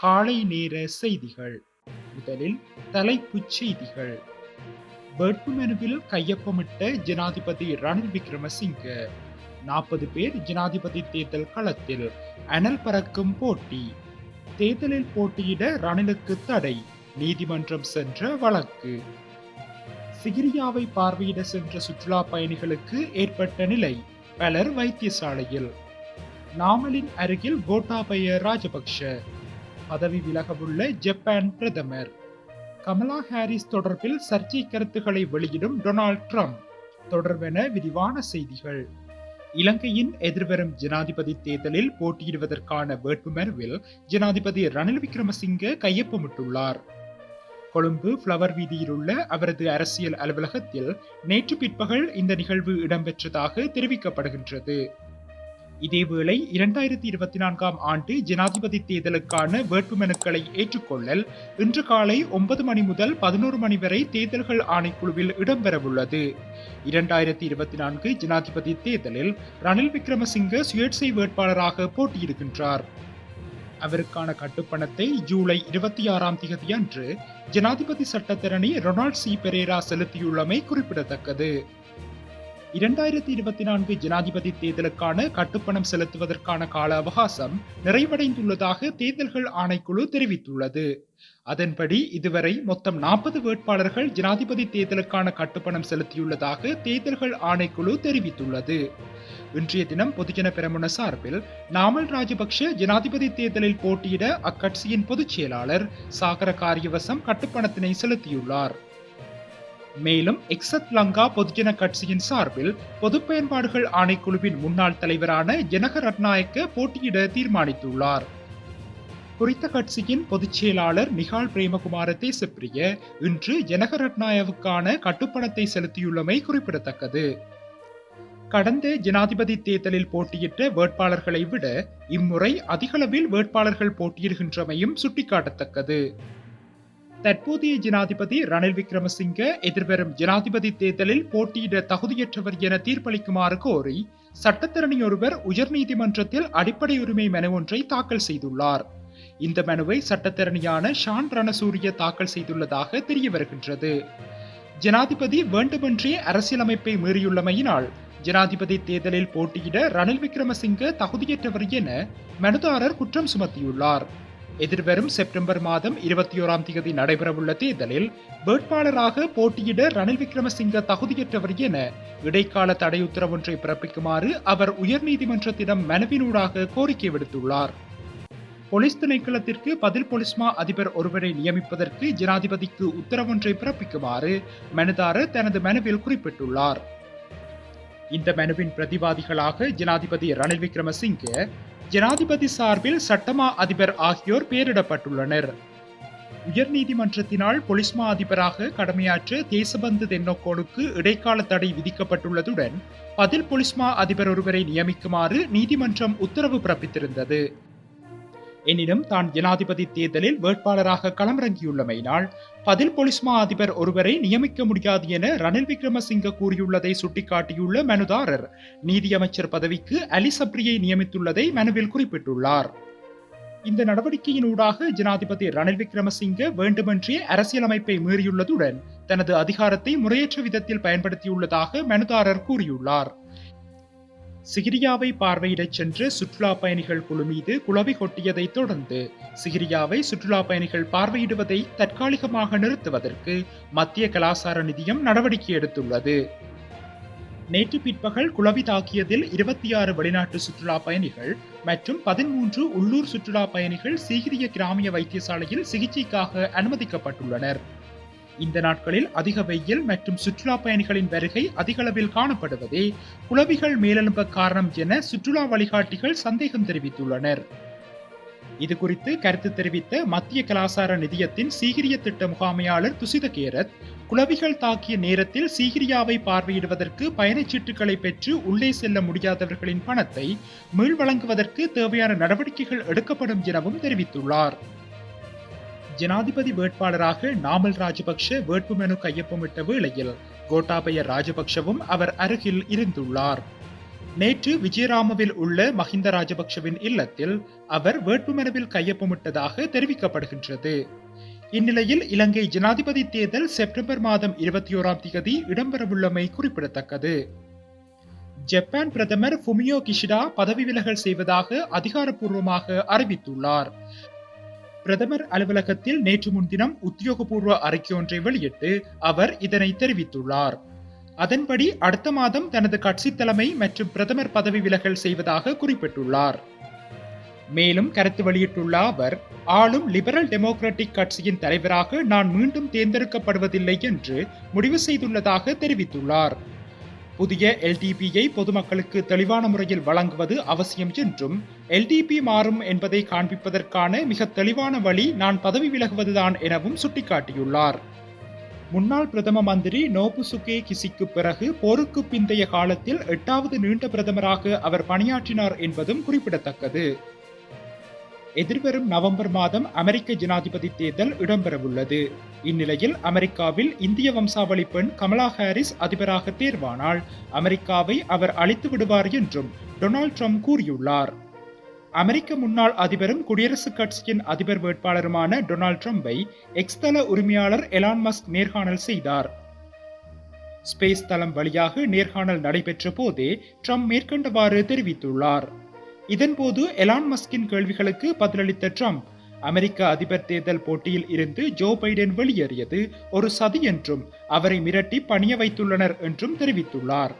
காலை நேர செய்திகள். முதலில் தலைப்புச் செய்திகள். வேட்புமனுவில் கையொப்பமிட்ட ஜனாதிபதி ரணில் விக்ரமசிங்க நாற்பது பேர் ஜனாதிபதி தேர்தல் களத்தில் அனல் பறக்கும் போட்டி. தேர்தலில் போட்டியிட ரணிலுக்கு தடை நீதிமன்றம் சென்ற வழக்கு. சிகிரியாவை பார்வையிட சென்ற சுற்றுலா பயணிகளுக்கு ஏற்பட்ட நிலை பலர் வைத்தியசாலையில். நாமலின் அருகில் கோட்டாபய ராஜபக்ஷ பதவி விலகவுள்ள ஜப்பான் பிரதமர். கமலா ஹாரிஸ் தொடர்பில் சர்ச்சை கருத்துக்களை வெளியிடும் டொனால்ட் ட்ரம்ப். தொடர்பென விரிவான செய்திகள். இலங்கையின் எதிர்வரும் ஜனாதிபதி தேர்தலில் போட்டியிடுவதற்கான வேட்புமனுவில் ஜனாதிபதி ரணில் விக்ரமசிங்க கையொப்பமிட்டுள்ளார். கொழும்பு ஃப்ளவர் வீதியில் உள்ள அவரது அரசியல் அலுவலகத்தில் நேற்று பிற்பகல் இந்த நிகழ்வு இடம்பெற்றதாக தெரிவிக்கப்படுகின்றது. இதேவேளை இரண்டாயிரத்தி இருபத்தி நான்காம் ஆண்டு ஜனாதிபதி தேர்தலுக்கான வேட்புமனுக்களை ஏற்றுக்கொள்ளல் இன்று காலை ஒன்பது மணி முதல் பதினோரு மணி வரை தேர்தல்கள் ஆணைக்குழுவில் இடம்பெறவுள்ளது. இரண்டாயிரத்தி இருபத்தி நான்கு ஜனாதிபதி தேர்தலில் ரணில் விக்ரமசிங்க சுயேட்சை வேட்பாளராக போட்டியிடுகின்றார். அவருக்கான கட்டுப்பணத்தை ஜூலை இருபத்தி ஆறாம் தேதி அன்று ஜனாதிபதி சட்டத்தரணி ரொனால்ட் சி பெரேரா செலுத்தியுள்ளமை குறிப்பிடத்தக்கது. இரண்டாயிரத்தி இருபத்தி நான்கு ஜனாதிபதி தேர்தலுக்கான கட்டுப்பணம் செலுத்துவதற்கான கால அவகாசம் நிறைவடைந்துள்ளதாக தேர்தல்கள் ஆணைக்குழு தெரிவித்துள்ளது. அதன்படி இதுவரை மொத்தம் நாற்பது வேட்பாளர்கள் ஜனாதிபதி தேர்தலுக்கான கட்டுப்பணம் செலுத்தியுள்ளதாக தேர்தல்கள் ஆணைக்குழு தெரிவித்துள்ளது. இன்றைய தினம் பொதுஜன பெரமுன சார்பில் நாமல் ராஜபக்ஷ ஜனாதிபதி தேர்தலில் போட்டியிட அக்கட்சியின் பொதுச் செயலாளர் சாகர காரியவசம் கட்டுப்பணத்தினை செலுத்தியுள்ளார். மேலும் எக்ஸத் லங்கா பொதுஜன கட்சியின் சார்பில் பொது பயன்பாடுகள் ஆணைக்குழுவின் முன்னாள் தலைவரான ஜனக ரட்நாயக்க போட்டியிட தீர்மானித்துள்ளார். குறித்த கட்சியின் பொதுச் செயலாளர் நிகால் பிரேமகுமார தேசப்பிரிய இன்று ஜனக ரட்நாயவுக்கான கட்டுப்பணத்தை செலுத்தியுள்ளமை குறிப்பிடத்தக்கது. கடந்த ஜனாதிபதி தேர்தலில் போட்டியிட்ட வேட்பாளர்களை விட இம்முறை அதிகளவில் வேட்பாளர்கள் போட்டியிடுகின்றமையும் சுட்டிக்காட்டத்தக்கது. தற்போதைய ஜனாதிபதி ரணில் விக்ரமசிங்க எதிர்வரும் ஜனாதிபதி தேர்தலில் போட்டியிட தகுதியற்றவர் என தீர்ப்பளிக்குமாறு கோரி சட்டத்தரணி ஒருவர் உயர்நீதிமன்றத்தில் அடிப்படை உரிமை மனு ஒன்றை தாக்கல் செய்துள்ளார். இந்த மனுவை சட்டத்தரணியான ஷான் ரணசூரிய தாக்கல் செய்துள்ளதாக தெரிய வருகின்றது. ஜனாதிபதி வேண்டுமென்றே அரசியலமைப்பை மீறியுள்ளமையினால் ஜனாதிபதி தேர்தலில் போட்டியிட ரணில் விக்ரமசிங்க தகுதியற்றவர் என மனுதாரர் குற்றம் சுமத்தியுள்ளார். எதிர்வரும் செப்டம்பர் மாதம் இருபத்தி ஓராம் தேதி நடைபெறவுள்ள தேர்தலில் வேட்பாளராக போட்டியிட ரணில் விக்ரமசிங்க தகுதியற்றவர் என இடைக்கால தடை உத்தரவொன்றை பிறப்பிக்குமாறு அவர் உயர்நீதிமன்றத்திடம் மனுவினூடாக கோரிக்கை விடுத்துள்ளார். போலீஸ் திணைக்களத்திற்கு பதில் போலீஸ்மா அதிபர் ஒருவரை நியமிப்பதற்கு ஜனாதிபதிக்கு உத்தரவொன்றை பிறப்பிக்குமாறு மனுதாரர் தனது மனுவில் குறிப்பிட்டுள்ளார். இந்த மனுவின் பிரதிவாதிகளாக ஜனாதிபதி ரணில் விக்ரமசிங்கே ஜனாதிபதி சார்பில் சட்டமா அதிபர் ஆகியோர் பெயரிடப்பட்டுள்ளனர். உயர்நீதிமன்றத்தினால் பொலிஸ்மா அதிபராக கடமையாற்ற தேசபந்து தென்னோக்கோனுக்கு இடைக்கால தடை விதிக்கப்பட்டுள்ளதுடன் பதில் பொலிஸ்மா அதிபர் ஒருவரை நியமிக்குமாறு நீதிமன்றம் உத்தரவு பிறப்பித்திருந்தது. எனினும் தான் ஜனாதிபதி தேர்தலில் வேட்பாளராக களமிறங்கியுள்ளமையினால் பதில் பொலிஸ்மா அதிபர் ஒருவரை நியமிக்க முடியாது என ரணில் விக்ரமசிங்க கூறியுள்ளதை சுட்டிக்காட்டியுள்ள மனுதாரர் நீதியமைச்சர் பதவிக்கு அலி சப்ரியை நியமித்துள்ளதை மனுவில் குறிப்பிட்டுள்ளார். இந்த நடவடிக்கையினூடாக ஜனாதிபதி ரணில் விக்ரமசிங்க வேண்டுமென்றே அரசியலமைப்பை மீறியுள்ளதுடன் தனது அதிகாரத்தை முறையற்ற விதத்தில் பயன்படுத்தியுள்ளதாக மனுதாரர் கூறியுள்ளார். சிகிரியாவை பார்வையிடச் சென்ற சுற்றுலா பயணிகள் குழு மீது குளவி கொட்டியதை தொடர்ந்து சிகிரியாவை சுற்றுலா பயணிகள் பார்வையிடுவதை தற்காலிகமாக நிறுத்துவதற்கு மத்திய கலாசார நிதியம் நடவடிக்கை எடுத்துள்ளது. நேற்று பிற்பகல் குளவி தாக்கியதில் இருபத்தி ஆறு வெளிநாட்டு சுற்றுலா பயணிகள் மற்றும் பதிமூன்று உள்ளூர் சுற்றுலா பயணிகள் சீகிரிய கிராமிய வைத்தியசாலையில் சிகிச்சைக்காக அனுமதிக்கப்பட்டுள்ளனர். இந்த நாட்களில் அதிக வெயில் மற்றும் சுற்றுலா பயணிகளின் வருகை அதிகளவில் காணப்படுவதே குளவிகள் மேலெழும்ப காரணம் என சுற்றுலா வழிகாட்டிகள் சந்தேகம் தெரிவித்துள்ளனர். இது குறித்து கருத்து தெரிவித்த மத்திய கலாசார நிதியத்தின் சீகிரிய திட்ட முகாமையாளர் துசித கேரத் குளவிகள் தாக்கிய நேரத்தில் சீகிரியாவை பார்வையிடுவதற்கு பயணச்சீட்டுகளை பெற்று உள்ளே செல்ல முடியாதவர்களின் பணத்தை மீள் வழங்குவதற்கு தேவையான நடவடிக்கைகள் எடுக்கப்படும் எனவும் தெரிவித்துள்ளார். ஜனாதிபதி வேட்பாளராக நாமல் ராஜபக்ஷ வேட்புமனு கையொப்பமிட்ட வேளையில் கோட்டாபய ராஜபக்ஷவும் அவர் அருகில் இருந்துள்ளார். நேற்று விஜயராமவில் உள்ள மஹிந்த ராஜபக்ஷவின் இல்லத்தில் அவர் வேட்புமனுவில் கையொப்பமிட்டதாக தெரிவிக்கப்படுகின்றது. இந்நிலையில் இலங்கை ஜனாதிபதி தேர்தல் செப்டம்பர் மாதம் இருபத்தி ஓராம் தேதி இடம்பெறவுள்ளமை குறிப்பிடத்தக்கது. ஜப்பான் பிரதமர் ஃபுமியோ கிஷிடா பதவி விலகல் செய்வதாக அதிகாரப்பூர்வமாக அறிவித்துள்ளார். பிரதமர் அலுவலகத்தில் நேற்று முன்தினம் உத்தியோகபூர்வ அறிக்கை ஒன்றை வெளியிட்டு அவர் இதனை தெரிவித்துள்ளார். அதன்படி அடுத்த மாதம் தனது கட்சி தலைமை மற்றும் பிரதமர் பதவி விலகல் செய்வதாக குறிப்பிட்டுள்ளார். மேலும் கருத்து வெளியிட்டுள்ள அவர் ஆளும் லிபரல் டெமோக்ராட்டிக் கட்சியின் தலைவராக நான் மீண்டும் தேர்ந்தெடுக்கப்படுவதில்லை என்று முடிவு செய்துள்ளதாக தெரிவித்துள்ளார். புதிய எல்டிபியை பொதுமக்களுக்கு தெளிவான முறையில் வழங்குவது அவசியம் என்றும் எல்டிபி மாறும் என்பதை காண்பிப்பதற்கான மிக தெளிவான வழி நான் பதவி விலகுவதுதான் எனவும் சுட்டிக்காட்டியுள்ளார். முன்னாள் பிரதம மந்திரி நோபுசுகே கிசிக்கு பிறகு போருக்கு பிந்தைய காலத்தில் எட்டாவது நீண்ட பிரதமராக அவர் பணியாற்றினார் என்பதும் குறிப்பிடத்தக்கது. எதிர்வரும் நவம்பர் மாதம் அமெரிக்க ஜனாதிபதி தேர்தல் இடம்பெறவுள்ளது. இந்நிலையில் அமெரிக்காவில் இந்திய வம்சாவளி பெண் கமலா ஹாரிஸ் அதிபராக தேர்வானால் அமெரிக்காவை அவர் அழித்து விடுவார் என்றும் டொனால்ட் ட்ரம்ப் கூறியுள்ளார். அமெரிக்க முன்னாள் அதிபரும் குடியரசுக் கட்சியின் அதிபர் வேட்பாளருமான டொனால்ட் ட்ரம்பை எக்ஸ்தல உரிமையாளர் எலான் மஸ்க் நேர்காணல் செய்தார். ஸ்பேஸ் தளம் வழியாக நேர்காணல் நடைபெற்ற போதே ட்ரம்ப் மேற்கண்டவாறு தெரிவித்துள்ளார். இதன்போது எலான் மஸ்கின் கேள்விகளுக்கு பதிலளித்த ட்ரம்ப் அமெரிக்க அதிபர் தேர்தல் போட்டியில் இருந்து ஜோ பைடன் வெளியேறியது ஒரு சதி என்றும் அவரை மிரட்டி பணிய வைத்துள்ளனர் என்றும் தெரிவித்துள்ளார்.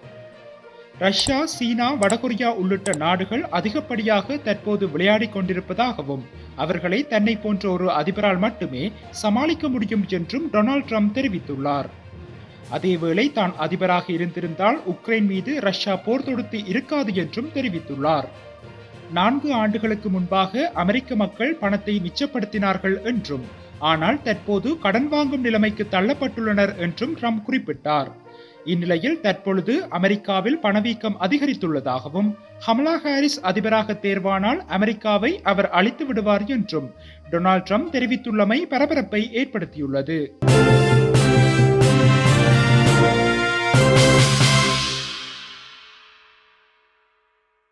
ரஷ்யா சீனா வடகொரியா உள்ளிட்ட நாடுகள் அதிகப்படியாக தற்போது விளையாடிக் கொண்டிருப்பதாகவும் அவர்களை தன்னை போன்ற ஒரு அதிபரால் மட்டுமே சமாளிக்க முடியும் என்றும் டொனால்ட் ட்ரம்ப் தெரிவித்துள்ளார். அதேவேளை தான் அதிபராக இருந்திருந்தால் உக்ரைன் மீது ரஷ்யா போர் தொடுத்து இருக்காது என்றும் தெரிவித்துள்ளார். நான்கு ஆண்டுகளுக்கு முன்பாக அமெரிக்க மக்கள் பணத்தை மிச்சப்படுத்தினார்கள் என்றும் ஆனால் தற்போது கடன் வாங்கும் நிலைமைக்கு தள்ளப்பட்டுள்ளனர் என்றும் ட்ரம்ப் குறிப்பிட்டார். இந்நிலையில் தற்பொழுது அமெரிக்காவில் பணவீக்கம் அதிகரித்துள்ளதாகவும் ஹமலா ஹாரிஸ் அதிபராக தேர்வானால் அமெரிக்காவை அவர் அழித்து விடுவார் என்றும் டொனால்ட் ட்ரம்ப் தெரிவித்துள்ளமை பரபரப்பை ஏற்படுத்தியுள்ளது.